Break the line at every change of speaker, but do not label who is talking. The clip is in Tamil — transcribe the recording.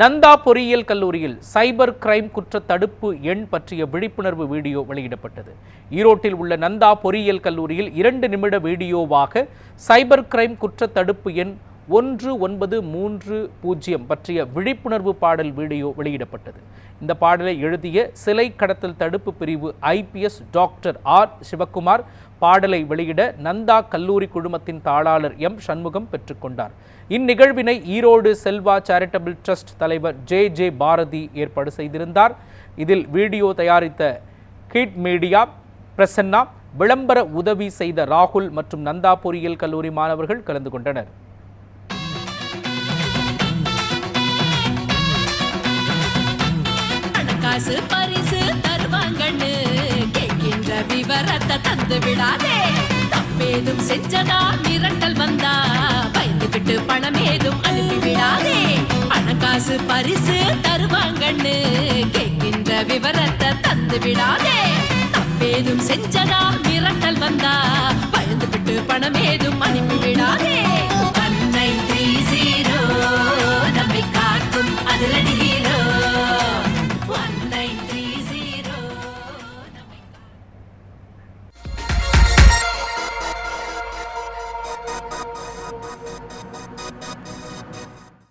நந்தா பொறியியல் கல்லூரியில் சைபர் கிரைம் குற்ற தடுப்பு எண் பற்றிய விழிப்புணர்வு வீடியோ வெளியிடப்பட்டது. ஈரோட்டில் உள்ள நந்தா பொறியியல் கல்லூரியில் இரண்டு நிமிட வீடியோவாக சைபர் கிரைம் குற்ற தடுப்பு எண் ஒன்று ஒன்பது மூன்று பூஜ்ஜியம் பற்றிய விழிப்புணர்வு பாடல் வீடியோ வெளியிடப்பட்டது. இந்த பாடலை எழுதிய சிலை கடத்தல் தடுப்பு பிரிவு ஐபிஎஸ் டாக்டர் ஆர் சிவக்குமார் பாடலை வெளியிட நந்தா கல்லூரி குழுமத்தின் தாளாளர் எம் சண்முகம் பெற்றுக்கொண்டார் இந்நிகழ்வினை ஈரோடு செல்வா சேரிட்டபிள் ட்ரஸ்ட் தலைவர் ஜே ஜே பாரதி ஏற்பாடு செய்திருந்தார். இதில் வீடியோ தயாரித்த கிட் மீடியா பிரசன்னா விளம்பர உதவி செய்த ராகுல் மற்றும் நந்தா பொறியியல் கல்லூரி மாணவர்கள் கலந்து கொண்டனர்.
காசு பரிசு தருவாங்கன்னு கேட்கின்ற விவரத்தை தந்து விடாதே. தப்பேதும் செஞ்சதா மிரட்டல் வந்தா பயந்துகிட்டு பணம் ஏதும் அனுப்பி விடாதே. பணக்காசு பரிசு தருவாங்கன்னு கேட்கின்ற விவரத்தை தந்து விடாதே. தப்பேதும் செஞ்சதா மிரட்டல் வந்தா பயந்துகிட்டு பணமே